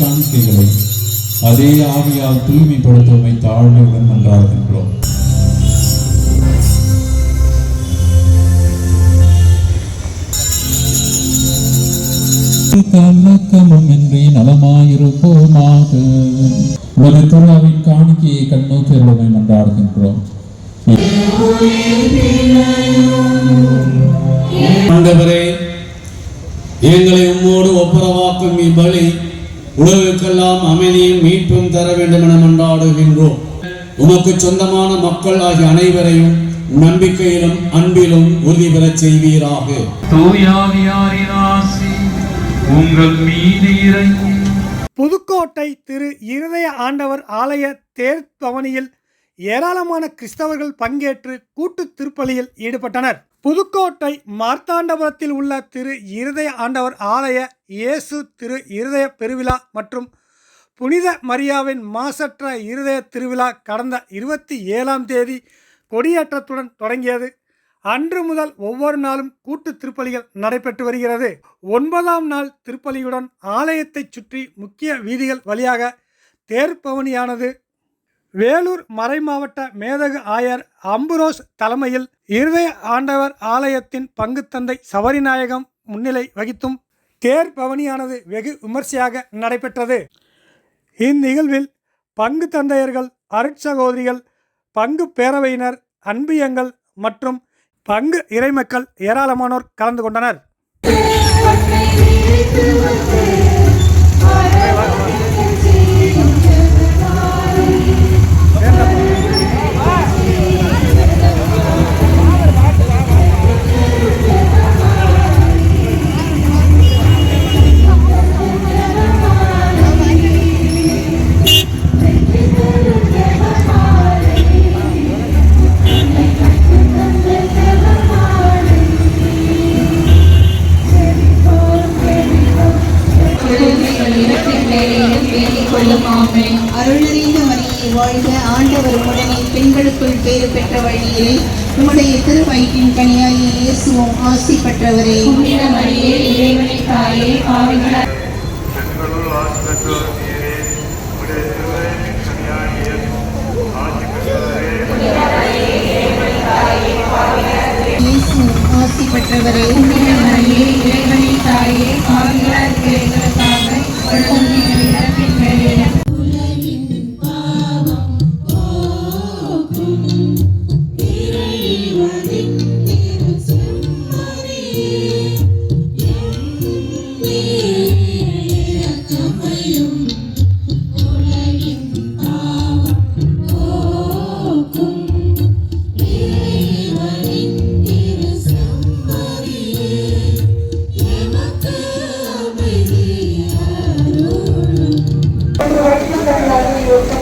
நாங்கள் காணிக்கைகளை அதே ஆவியால் தூய்மைப்படுத்துவதை தாழ்வுடன் மன்றாடுகின்றோம். கலக்கமும் இன்றி நலமாயிருப்போமாக உலக திருவிழாவின் காணிக்கையை கண்ணோக்கி அருளமை மன்றாடுகின்றோம். ஆண்டவரே எங்களை உம்மோடு ஒப்புரவாக்கும் இப்பலி உலகுக்கெல்லாம் அமைதியும் மீட்பும் தர வேண்டும் என மன்றாடுகின்றோம். உமக்கு சொந்தமான மக்கள் ஆகிய அனைவரையும் நம்பிக்கையிலும் அன்பிலும் உறுதி பெறச் செய்வீராக. உங்கள் மீது இறங்கி. புதுக்கோட்டை திரு இருதய ஆண்டவர் ஆலய தேர் பவனியில் ஏராளமான கிறிஸ்தவர்கள் பங்கேற்று கூட்டு திருப்பலியில் ஈடுபட்டனர். புதுக்கோட்டை மார்த்தாண்டபுரத்தில் உள்ள திரு இருதய ஆண்டவர் ஆலய இயேசு திரு இருதய பெருவிழா மற்றும் புனித மரியாவின் மாசற்ற இருதய திருவிழா கடந்த இருபத்தி ஏழாம் தேதி கொடியேற்றத்துடன் தொடங்கியது. அன்று முதல் ஒவ்வொரு நாளும் கூட்டு திருப்பலிகள் நடைபெற்று வருகிறது. ஒன்பதாம் நாள் திருப்பலியுடன் ஆலயத்தைச் சுற்றி முக்கிய வீதிகள் வழியாக தேர்பவனியானது வேலூர் மறைமாவட்ட மேதகு ஆயர் அம்புரோஸ் தலைமையில் இருதய ஆண்டவர் ஆலயத்தின் பங்குத்தந்தை சபரிநாயகம் முன்னிலை வகித்தும் தேர் பவனியானது வெகு விமர்சையாக நடைபெற்றது. இந்நிகழ்வில் பங்கு தந்தையர்கள் அருட்சகோதரிகள் பங்கு பேரவையினர் அன்பியங்கள் மற்றும் பங்கு இறைமக்கள் ஏராளமானோர் கலந்து கொண்டனர். அருளறிந்த மரியை வாழ்க ஆண்டவர் உடனே பெண்களுக்குள் பேறு பெற்றவள் நீரே உம்முடைய திருவயிற்றின் கனியாகிய இயேசுவும் ஆசி பெற்றவரே. ஆசி பெற்றவரே.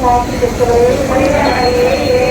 Thank you.